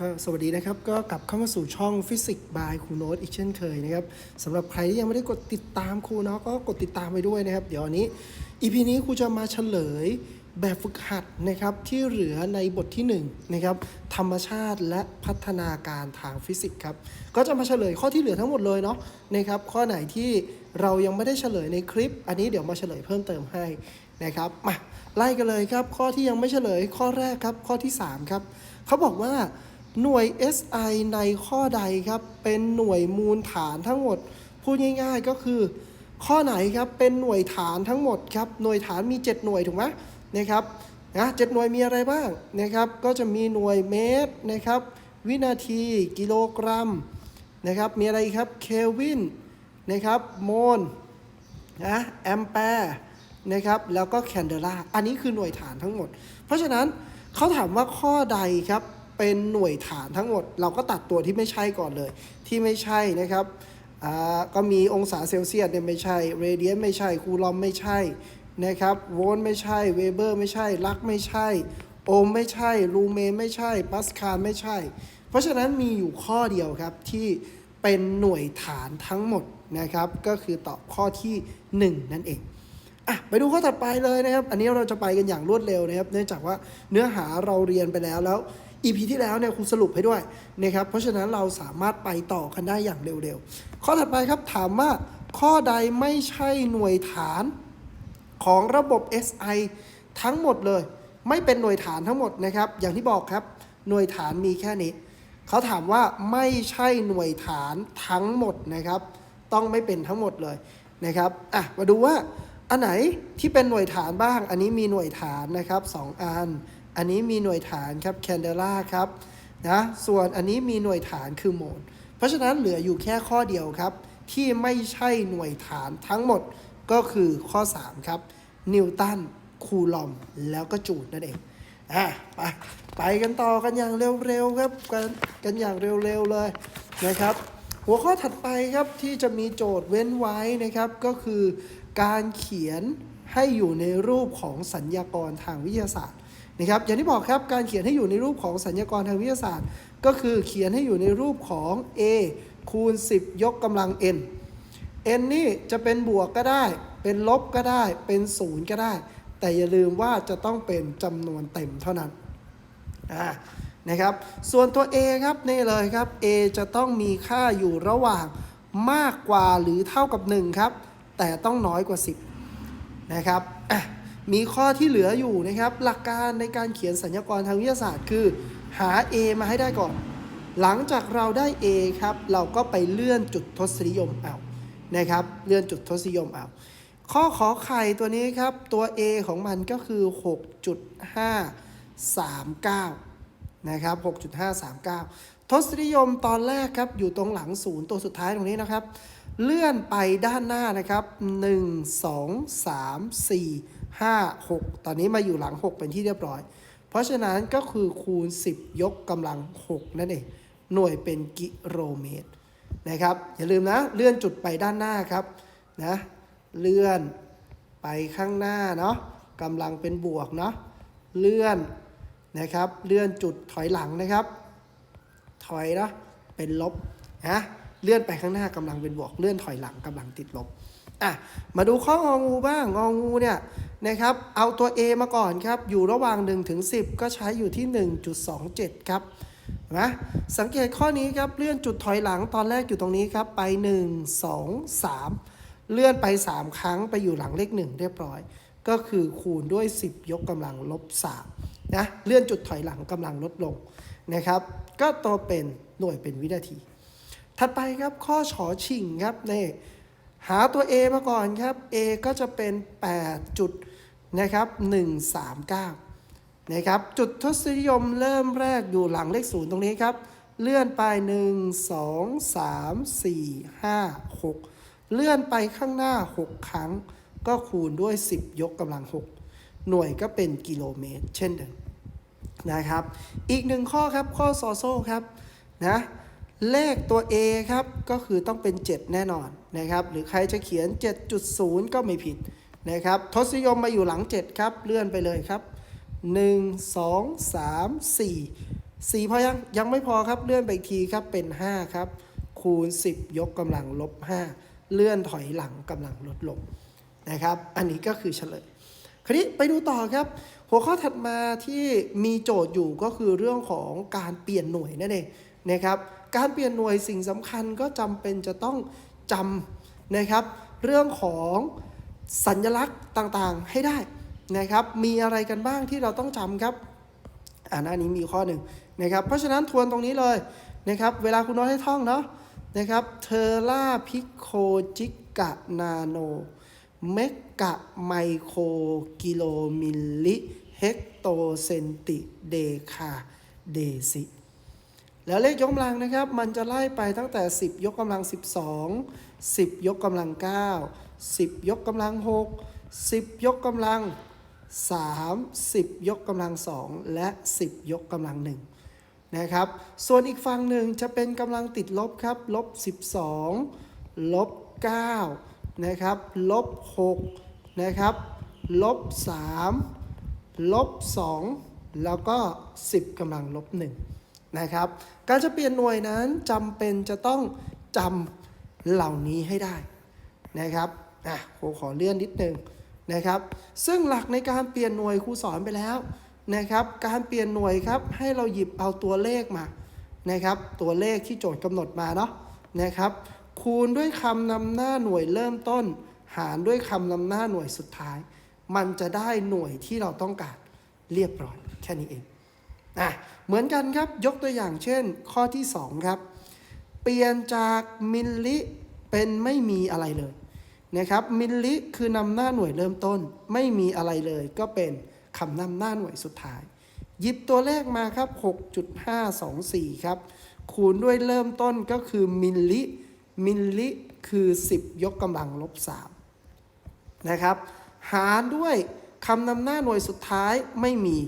ก็สวัสดีนะครับ ก็กลับเข้ามาสู่ช่องฟิสิกส์บายครูโน้ตอีกเช่นเคยนะครับสำหรับใครที่ยังไม่ได้กดติดตามครูเนาะก็กดติดตามไปด้วยนะครับ เดี๋ยววันนี้ EP นี้ครูจะมาเฉลยแบบฝึกหัดนะครับที่เหลือในบทที่1นะครับธรรมชาติและพัฒนาการทางฟิสิกส์ครับก็จะมาเฉลยข้อที่เหลือทั้งหมดเลยเนาะนะครับข้อไหนที่เรายังไม่ได้เฉลยในคลิป อันนี้เดี๋ยวมาเฉลยเพิ่มเติมให้นะครับมาไล่กันเลยครับ ข้อที่ยังไม่เฉลยข้อแรกครับข้อที่สามครับเขาบอกว่า หน่วย SI ในข้อใดครับ เป็นหน่วยมูลฐานทั้งหมด พูดง่าย ๆ ก็คือ ข้อไหนครับ เป็นหน่วยฐานทั้งหมดครับ หน่วยฐานมี 7 หน่วยถูกไหมนะครับนะเจ็ดหน่วยมีอะไรบ้างนะครับ ก็จะมีหน่วยเมตรนะครับ วินาที กิโลกรัมนะครับ มีอะไรครับ เคลวินนะครับ โมลนะแอมแปร์นะครับ แล้วก็แคนเดลาอันนี้คือหน่วยฐานทั้งหมด เพราะฉะนั้นเขาถามว่าข้อใดครับ เป็นหน่วยฐานทั้งหมด เราก็ตัดตัวที่ไม่ใช่ก่อนเลย ที่ไม่ใช่นะครับอ่าก็มีองศาเซลเซียสเนี่ยไม่ใช่เรเดียนไม่ใช่คูลอมไม่ใช่นะครับโวลต์ไม่ใช่เวเบอร์ไม่ใช่ลักไม่ใช่ โอห์มไม่ใช่ลูเมนไม่ใช่ ปัสคาลไม่ใช่ เพราะฉะนั้นมีอยู่ข้อเดียวครับที่เป็นหน่วยฐานทั้งหมดนะครับ ก็คือตอบข้อที่ 1 นั่นเองอะไปดูข้อถัดไปเลยนะครับ อันนี้เราจะไปกันอย่างรวดเร็วนะครับ เนื่องจากว่าเนื้อหาเราเรียนไปแล้วแล้ว EP ที่แล้วเนี่ยครูสรุปให้ด้วยนะครับ เพราะฉะนั้นเราสามารถไปต่อกันได้อย่างเร็วๆ ข้อถัดไปครับถามว่าข้อใดไม่ใช่หน่วยฐานของระบบ SI ทั้งหมดเลย ไม่เป็นหน่วยฐานทั้งหมดนะครับ อย่างที่บอกครับหน่วยฐานมีแค่นี้ เขาถามว่าไม่ใช่หน่วยฐานทั้งหมดนะครับ ต้องไม่เป็นทั้งหมดเลยนะครับอะมาดูว่าอันไหนที่เป็นหน่วยฐานบ้าง อันนี้มีหน่วยฐานนะครับสองอัน อันนี้มีหน่วยฐานครับแคนเดล่าครับนะส่วนอันนี้มีหน่วยฐานคือโหมลเพราะฉะนั้นเหลืออยู่แค่ข้อเดียวครับ ที่ไม่ใช่หน่วยฐานทั้งหมดก็คือข้อ 3 ครับ นิวตันคูลอมแล้วก็จูดนั่นเองอะไปไปกันต่อกันอย่างเร็วๆครับกันกันอย่างเร็วๆเลยนะครับ หัวข้อถัดไปครับที่จะมีโจทย์เว้นไว้นะครับ ก็คือการเขียนให้อยู่ในรูปของสัญญากรทางวิทยาศาสตร์ นะครับอย่างที่บอกครับการเขียนให้อยู่ในรูปของสัญญากรทางวิทยาศาสตร์ ก็คือเขียนให้อยู่ในรูปของ a คูณ 10 ยกกำลัง n n นี่จะเป็นบวกก็ได้ เป็นลบก็ได้ เป็นศูนย์ก็ได้ แต่อย่าลืมว่าจะต้องเป็นจำนวนเต็มเท่านั้นนะครับ ส่วนตัว a ครับนี่เลยครับ a จะต้องมีค่าอยู่ระหว่างมากกว่าหรือเท่ากับ 1 ครับ แต่ต้องน้อยกว่า 10 นะครับอะ มีข้อที่เหลืออยู่นะครับ หลักการในการเขียนสัญญากรทางวิทยาศาสตร์ คือ หา a มาให้ได้ก่อน หลังจากเราได้ a ครับ เราก็ไปเลื่อนจุดทศนิยมเอานะครับ เลื่อนจุดทศนิยมเอาข้อขอไข่ตัวนี้ครับ ตัว a ของมันก็คือ 6.539 นะครับ 6.539 ทศนิยมตอนแรกครับ อยู่ตรงหลังศูนย์ตัวสุดท้ายตรงนี้นะครับ เลื่อนไปด้านหน้านะครับ 1 2 3 4 5 6 ตอนนี้มาอยู่หลัง 6 เป็นที่เรียบร้อย เพราะฉะนั้นก็คือคูณ 10 ยกกำลัง 6 นั่นเอง หน่วยเป็นกิโลเมตรนะครับ อย่าลืมนะ เลื่อนจุดไปด้านหน้าครับนะเลื่อนไปข้างหน้าเนาะกำลังเป็นบวกเนาะเลื่อนนะครับ เลื่อนจุดถอยหลังนะครับ ถอยเนาะเป็นลบนะเลื่อนไปข้างหน้ากำลังเป็นบวก เลื่อนถอยหลังกำลังติดลบอะมาดูข้ององูบ้างงองูเนี่ย นะครับ เอาตัว A มาก่อนครับ อยู่ระหว่าง 1 ถึง 10 ก็ใช้อยู่ที่ 1.27 ครับเห็นไหมสังเกตข้อนี้ครับ เลื่อนจุดถอยหลังตอนแรกอยู่ตรงนี้ครับ ไป 1 2 3 เลื่อนไป 3 ครั้งไปอยู่หลังเลข 1 เรียบร้อย ก็คือคูณด้วย 10 ยกกำลังลบ3นะเลื่อนจุดถอยหลังกำลังลดลงนะครับ ก็ตัวเป็นหน่วยเป็นวินาที ถัดไปครับข้อฉอชิงครับนี่หาตัว A มาก่อนครับ A ก็จะเป็น 8 จุด นะครับ139นะครับจุดทศนิยมเริ่มแรกอยู่หลังเลขศูนย์ตรงนี้ครับ เลื่อนไป 1 2 3 4 5 6 เลื่อนไปข้างหน้า 6 ครั้ง ก็คูณด้วย 10 ยกกำลัง 6 หน่วยก็เป็นกิโลเมตร เช่นเดิมนะครับ อีกหนึ่งข้อครับข้อซอโซ่ครับนะเลขตัว A ครับ ก็คือต้องเป็น 7 แน่นอนนะครับ หรือใครจะเขียน 7.0 ก็ไม่ผิด นะครับทศนิยมมาอยู่หลัง 7 ครับ เลื่อนไปเลยครับ 1 2 3 4 4พอยังยังไม่พอครับเลื่อนไปอีกทีครับเป็น 5 ครับ คูณ 10 ยกกำลังลบ 5 เลื่อนถอยหลังกำลังลดลงนะครับ อันนี้ก็คือเฉลย คราวนี้ไปดูต่อครับ หัวข้อถัดมาที่มีโจทย์อยู่ก็คือเรื่องของการเปลี่ยนหน่วยนั่นเองนะครับ การเปลี่ยนหน่วยสิ่งสำคัญก็จำเป็นจะต้องจำนะครับ เรื่องของ สัญลักษณ์ต่างๆให้ได้นะครับ มีอะไรกันบ้างที่เราต้องจำครับอ่าน้านี้มีข้อหนึ่งนะครับ เพราะฉะนั้นทวนตรงนี้เลยนะครับ เวลาคุณน้อยให้ท่องเนาะนะครับเทอร่าพิโคจิกะนาโนเมกะไมโครกิโลมิลลิเฮกโตเซนติเดคาเดซิแล้วเลขยกกำลังนะครับ มันจะไล่ไปตั้งแต่ 10 ยกกำลัง 12 10 ยกกำลัง 9 10 ยกกำลัง 6 10 ยกกำลัง 3 10 ยกกำลัง 2 และ 10 ยกกำลัง 1 นะครับ ส่วนอีกฝั่งหนึ่งจะเป็นกำลังติดลบครับ ลบ 12 ลบ 9 นะครับ ลบ 6 นะครับ ลบ 3 ลบ 2 แล้วก็ 10กำลังลบ 1 นะครับ การจะเปลี่ยนหน่วยนั้นจำเป็นจะต้องจำเหล่านี้ให้ได้นะครับ อะครูขอเลื่อนนิดนึงนะครับ ซึ่งหลักในการเปลี่ยนหน่วยครูสอนไปแล้วนะครับ การเปลี่ยนหน่วยครับให้เราหยิบเอาตัวเลขมานะครับ ตัวเลขที่โจทย์กำหนดมาเนาะนะครับ คูณด้วยคำนำหน้าหน่วยเริ่มต้น หารด้วยคำนำหน้าหน่วยสุดท้าย มันจะได้หน่วยที่เราต้องการเรียบร้อยแค่นี้เองอะเหมือนกันครับยกตัวอย่างเช่น ข้อที่ 2 ครับ เปลี่ยนจากมิลลิเป็นไม่มีอะไรเลย นะครับมิลลิคือนำหน้าหน่วยเริ่มต้นไม่มีอะไรเลย ก็เป็นคำนำหน้าหน่วยสุดท้าย หยิบตัวเลขมาครับ 6.524 ครับ คูณด้วยเริ่มต้นก็คือมิลลิ มิลลิคือ 10 ยกกำลังลบ 3 นะครับ หารด้วยคำนำหน้าหน่วยสุดท้ายไม่มี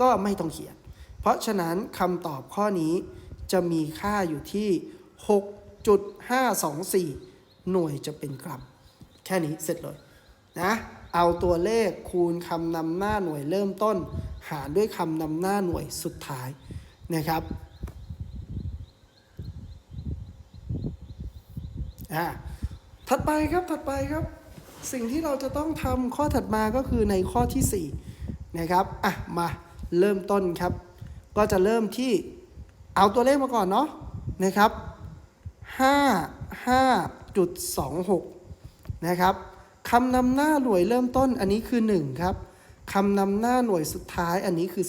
ก็ไม่ต้องเขียน เพราะฉะนั้นคำตอบข้อนี้จะมีค่าอยู่ที่ 6.524 หน่วยจะเป็นกรัม แค่นี้เสร็จเลยนะเอาตัวเลขคูณคำนำหน้าหน่วยเริ่มต้น หารด้วยคำนำหน้าหน่วยสุดท้ายนะครับอ่าถัดไปครับถัดไปครับ สิ่งที่เราจะต้องทำข้อถัดมาก็คือในข้อที่4นะครับอะมาเริ่มต้นครับ ก็จะเริ่มที่เอาตัวเลขมาก่อนเนาะนะครับ55.26 นะครับคำนำหน้าหน่วยเริ่มต้นอันนี้คือ 1 ครับคำนำหน้าหน่วยสุดท้ายอันนี้คือ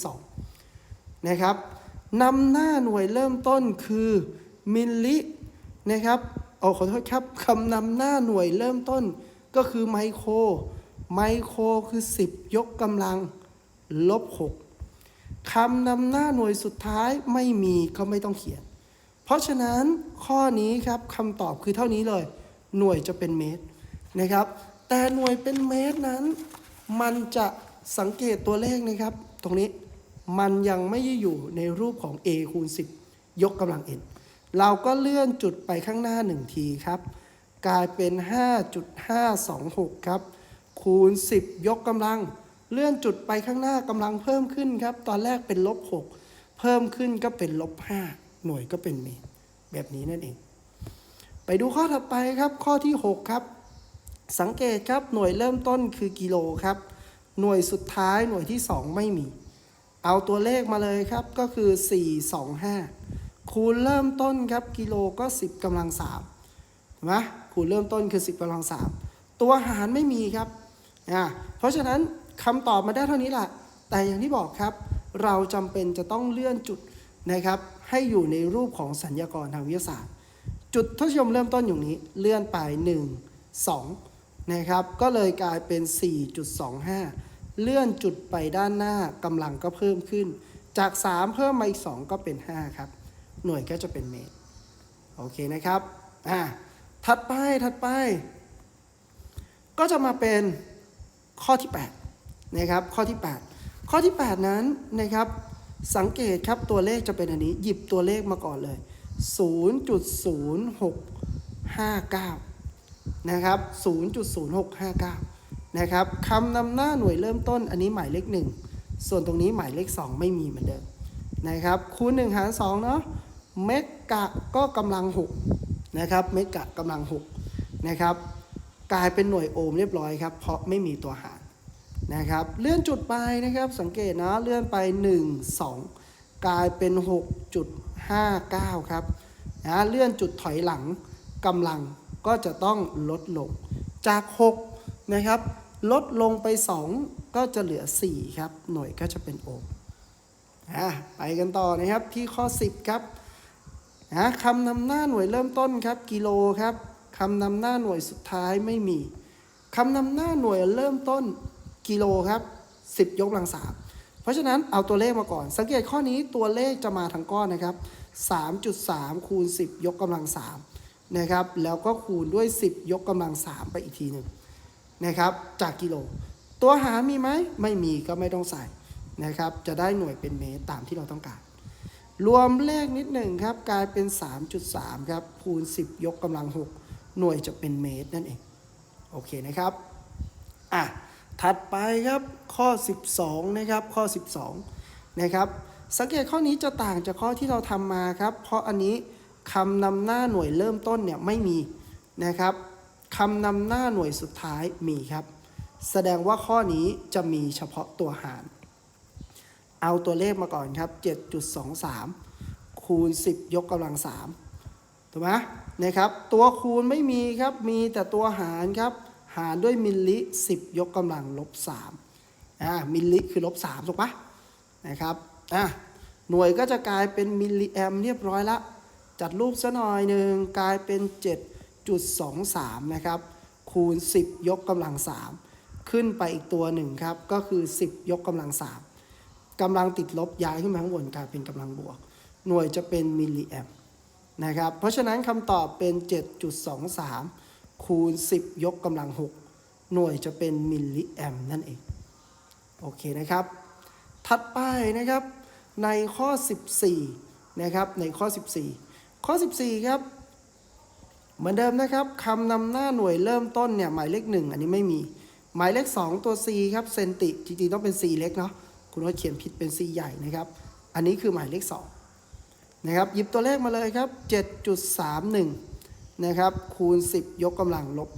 2 นะครับนำหน้าหน่วยเริ่มต้นคือมิลลินะครับโอ้ขอโทษครับคำนำหน้าหน่วยเริ่มต้นก็คือไมโคร ไมโครคือ 10 ยกกำลังลบ 6คำนำหน้าหน่วยสุดท้ายไม่มีก็ไม่ต้องเขียน เพราะฉะนั้นข้อนี้ครับคำตอบคือเท่านี้เลย หน่วยจะเป็นเมตร นะครับ แต่หน่วยเป็นเมตรนั้น มันจะสังเกตตัวเลขนะครับ ตรงนี้มันยังไม่ได้อยู่ในรูปของ a คูณ 10 ยกกำลัง n เราก็เลื่อนจุดไปข้างหน้า 1 ทีครับ กลายเป็น 5.526 ครับ คูณ 10 ยกกำลัง เลื่อนจุดไปข้างหน้ากำลังเพิ่มขึ้นครับ ตอนแรกเป็นลบ 6 เพิ่มขึ้นก็เป็นลบ 5 หน่วยก็เป็นเมตรแบบนี้นั่นเอง ไปดูข้อถัดไปครับ ข้อที่ 6 ครับ สังเกตครับหน่วยเริ่มต้นคือกิโลครับ หน่วยสุดท้ายหน่วยที่ 2 ไม่มี เอาตัวเลขมาเลยครับก็คือ 425 คูณเริ่มต้นครับกิโลก็ 10กำลัง3เห็นไหมคูณเริ่มต้นคือ 10กำลัง3ตัวหารไม่มีครับอ่าเพราะฉะนั้นคำตอบมาได้เท่านี้แหละแต่อย่างที่บอกครับ เราจำเป็นจะต้องเลื่อนจุดนะครับ ให้อยู่ในรูปของสัญญากรทางวิทยาศาสตร์ จุดทศนิยมเริ่มต้นอยู่นี้เลื่อนไป 1 2 นะครับ ก็เลยกลายเป็น 4.25 เลื่อนจุดไปด้านหน้ากำลังก็เพิ่มขึ้น จาก 3 เพิ่มมาอีก 2 ก็เป็น 5 ครับ หน่วยก็จะเป็นเมตร โอเคนะครับ อ่า ถัดไป ถัดไป ก็จะมาเป็นข้อที่ 8 นะครับ ข้อที่ 8 ข้อที่ 8 นั้นนะครับ สังเกตครับตัวเลขจะเป็นอันนี้ หยิบตัวเลขมาก่อนเลย 0.0659 นะครับ 0.0659 นะครับคำนำหน้าหน่วยเริ่มต้นอันนี้หมายเลข 1 ส่วนตรงนี้หมายเลข 2 ไม่มีเหมือนเดิมนะครับ คูณ 1 หาร 2 เนาะ เมกะก็กำลัง 6 นะครับ เมกะกำลัง 6 นะครับ กลายเป็นหน่วยโอห์มเรียบร้อยครับ เพราะไม่มีตัวหารนะครับ เลื่อนจุดไปนะครับ สังเกตนะ เลื่อนไป 1 2 กลายเป็น 6.59 ครับนะเลื่อนจุดถอยหลังกำลัง ก็จะต้องลดลง จาก 6 นะครับ ลดลงไป 2 ก็จะเหลือ 4 ครับ หน่วยก็จะเป็นโอห์มอะไปกันต่อนะครับที่ข้อ 10 ครับนะคำนำหน้าหน่วยเริ่มต้นครับ กิโลครับคำนำหน้าหน่วยสุดท้ายไม่มีคำนำหน้าหน่วยเริ่มต้นกิโลครับ 10 ยกกำลังสามเพราะฉะนั้นเอาตัวเลขมาก่อน สังเกตข้อนี้ตัวเลขจะมาทั้งก้อนนะครับ 3.3 คูณ 10 ยกกำลังสาม นะครับ แล้วก็คูณด้วย 10 ยกกำลังสามไปอีกทีหนึ่งนะครับ จากกิโล ตัวหารมีไหม ไม่มีก็ไม่ต้องใส่นะครับ จะได้หน่วยเป็นเมตรตามที่เราต้องการ รวมเลขนิดหนึ่งครับ กลายเป็น 3.3 ครับ คูณ 10 ยกกำลัง 6 หน่วยจะเป็นเมตรนั่นเอง โอเคนะครับ อะ ถัดไปครับ ข้อ 12 นะครับ ข้อ 12 นะครับ สังเกตข้อนี้จะต่างจากข้อที่เราทำมาครับ เพราะอันนี้ คำนำหน้าหน่วยเริ่มต้นเนี่ยไม่มีนะครับคำนำหน้าหน่วยสุดท้ายมีครับ แสดงว่าข้อนี้จะมีเฉพาะตัวหาร เอาตัวเลขมาก่อนครับ 7.23 คูณ 10 ยกกำลัง 3 ถูกไหมนะครับ ตัวคูณไม่มีครับ มีแต่ตัวหารครับ หารด้วยมิลลิ 10 ยกกำลังลบ3อ่ามิลลิคือลบ3ถูกปะนะครับอะหน่วยก็จะกลายเป็นมิลลิแอมเรียบร้อยละ จัดรูปซะหน่อยหนึ่งกลายเป็น 7.23 นะครับ คูณ 10 ยกกำลัง 3 ขึ้นไปอีกตัวหนึ่งครับ ก็คือ 10 ยกกำลัง 3กำลังติดลบย้ายขึ้นมาข้างบนกลายเป็นกำลังบวก หน่วยจะเป็นมิลลิแอมนะครับ เพราะฉะนั้นคำตอบเป็น 7.23 คูณ 10 ยกกำลัง 6 หน่วยจะเป็นมิลลิแอมนั่นเอง โอเคนะครับ ถัดไปนะครับ ในข้อ 14 นะครับ ในข้อ 14 ข้อ 14 ครับ เหมือนเดิมนะครับคำนำหน้าหน่วยเริ่มต้นเนี่ยหมายเลข 1 อันนี้ไม่มี หมายเลข 2 ตัว c ครับเซนติจริงๆต้องเป็น c เล็กเนาะคุณว่าเขียนผิดเป็น c ใหญ่นะครับ อันนี้คือหมายเลข 2 นะครับ หยิบตัวเลขมาเลยครับ 7.31 นะครับ คูณ 10 ยกกำลังลบ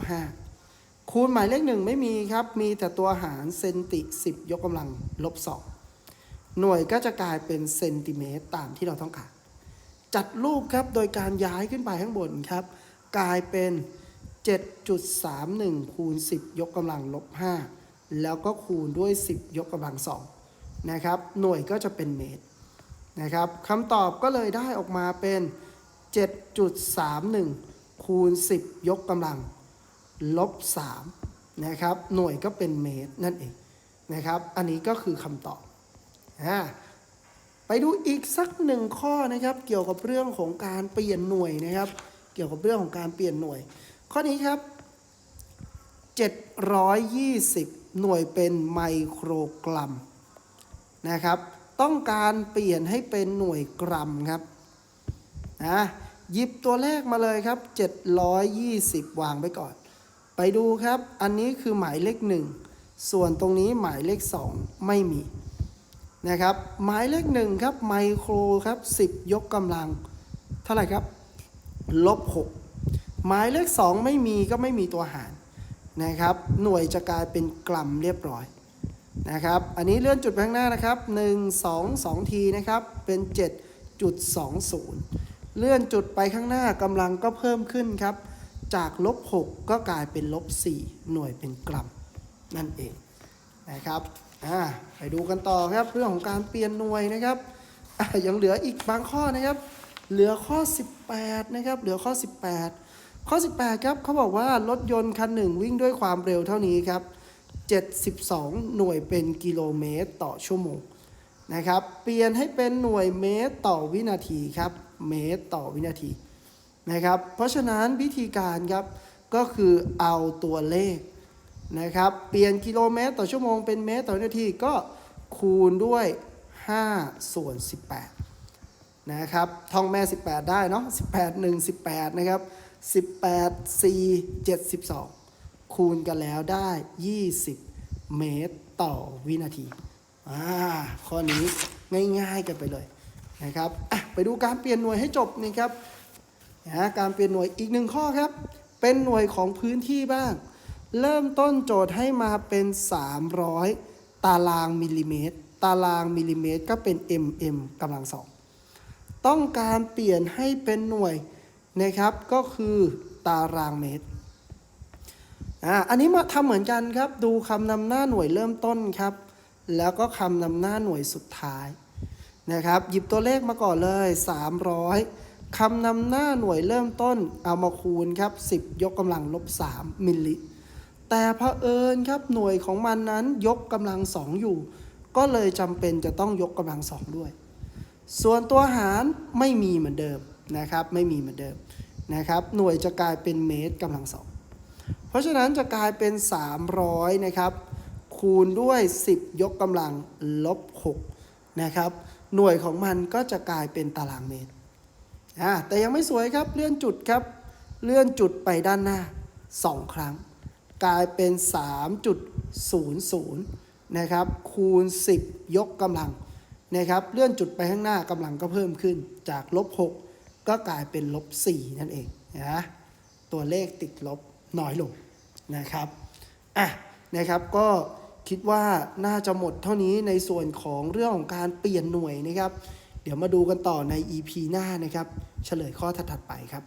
5 คูณหมายเลข 1 ไม่มีครับ มีแต่ตัวหารเซนติ 10 ยกกำลังลบ 2 หน่วยก็จะกลายเป็นเซนติเมตรตามที่เราต้องการ จัดรูปครับ โดยการย้ายขึ้นไปข้างบนครับ กลายเป็น 7.31 คูณ 10 ยกกำลังลบ 5 แล้วก็คูณด้วย 10 ยกกำลัง2นะครับ หน่วยก็จะเป็นเมตรนะครับคำตอบก็เลยได้ออกมาเป็น 7.31 คูณ 10 ยกกำลังลบ 3 นะครับ หน่วยก็เป็นเมตรนั่นเองนะครับ อันนี้ก็คือคำตอบอ่า ไปดูอีกสักหนึ่งข้อนะครับเกี่ยวกับเรื่องของการเปลี่ยนหน่วยนะครับ เกี่ยวกับเรื่องของการเปลี่ยนหน่วย ข้อนี้ครับ 720 หน่วยเป็นไมโครกรัมนะครับ ต้องการเปลี่ยนให้เป็นหน่วยกรัมครับนะหยิบตัวเลขมาเลยครับ 720 วางไปก่อน ไปดูครับ อันนี้คือหมายเลขหนึ่งส่วนตรงนี้หมายเลขสองไม่มี นะครับ หมายเลขหนึ่งครับไมโครครับ10 ยกกำลัง เท่าไหร่ครับลบ6หมายเลข 2 ไม่มีก็ไม่มีตัวหารนะครับ หน่วยจะกลายเป็นกรัมเรียบร้อยนะครับ อันนี้เลื่อนจุดไปข้างหน้านะครับ 1 2 2 ทีนะครับ เป็น 7.20 เลื่อนจุดไปข้างหน้ากำลังก็เพิ่มขึ้นครับ จากลบ6ก็กลายเป็นลบ4หน่วยเป็นกรัมนั่นเองนะครับ อ่าไปดูกันต่อครับเรื่องของการเปลี่ยนหน่วยนะครับยังเหลืออีกบางข้อนะครับ เหลือข้อ 18 นะครับ เหลือข้อ 18 ข้อ 18 ครับเขาบอกว่ารถยนต์คันหนึ่งวิ่งด้วยความเร็วเท่านี้ครับ 72 หน่วยเป็นกิโลเมตรต่อชั่วโมงนะครับ เปลี่ยนให้เป็นหน่วยเมตรต่อวินาทีครับ เมตรต่อวินาทีนะครับ เพราะฉะนั้นวิธีการครับก็คือเอาตัวเลข นะครับ เปลี่ยนกิโลเมตรต่อชั่วโมงเป็นเมตรต่อนาทีก็คูณด้วย 5 ส่วน 18 นะครับ ท่องแม่ 18 ได้เนาะ 18 1 18 นะครับ 18 4 72 คูณกันแล้วได้ 20 เมตรต่อวินาที อ่า ข้อนี้ง่ายๆกันไปเลยนะครับ อะ ไปดูการเปลี่ยนหน่วยให้จบนะครับนะการเปลี่ยนหน่วยอีกหนึ่งข้อครับ เป็นหน่วยของพื้นที่บ้าง เริ่มต้นโจทย์ให้มาเป็น 300 ตารางมิลลิเมตร ตารางมิลลิเมตรก็เป็น mm กำลังสองต้องการเปลี่ยนให้เป็นหน่วยนะครับ ก็คือตารางเมตรอ่าอันนี้มาทำเหมือนกันครับ ดูคำนำหน้าหน่วยเริ่มต้นครับ แล้วก็คำนำหน้าหน่วยสุดท้ายนะครับ หยิบตัวเลขมาก่อนเลย 300คำนำหน้าหน่วยเริ่มต้นเอามาคูณครับ 10 ยกกำลังลบ 3 มิลลิ แต่พระเอิญครับหน่วยของมันนั้นยกกำลังสองอยู่ ก็เลยจำเป็นจะต้องยกกำลังสองด้วย ส่วนตัวหารไม่มีเหมือนเดิมนะครับไม่มีเหมือนเดิมนะครับหน่วยจะกลายเป็นเมตรกำลังสองเพราะฉะนั้นจะกลายเป็น 300นะครับคูณด้วย 10 ยกกำลังลบ6นะครับหน่วยของมันก็จะกลายเป็นตารางเมตรอ่าแต่ยังไม่สวยครับเลื่อนจุดครับ เลื่อนจุดไปด้านหน้า 2 ครั้ง กลายเป็น 3.00 นะครับ คูณ 10 ยกกำลังนะครับ เลื่อนจุดไปข้างหน้ากำลังก็เพิ่มขึ้นจากลบ 6 ก็กลายเป็นลบ 4 นั่นเองนะตัวเลขติดลบน้อยลงนะครับอะนะครับก็คิดว่าน่าจะหมดเท่านี้ในส่วนของเรื่องของการเปลี่ยนหน่วยนะครับ เดี๋ยวมาดูกันต่อใน EP หน้านะครับ เฉลยข้อถัดๆไปครับ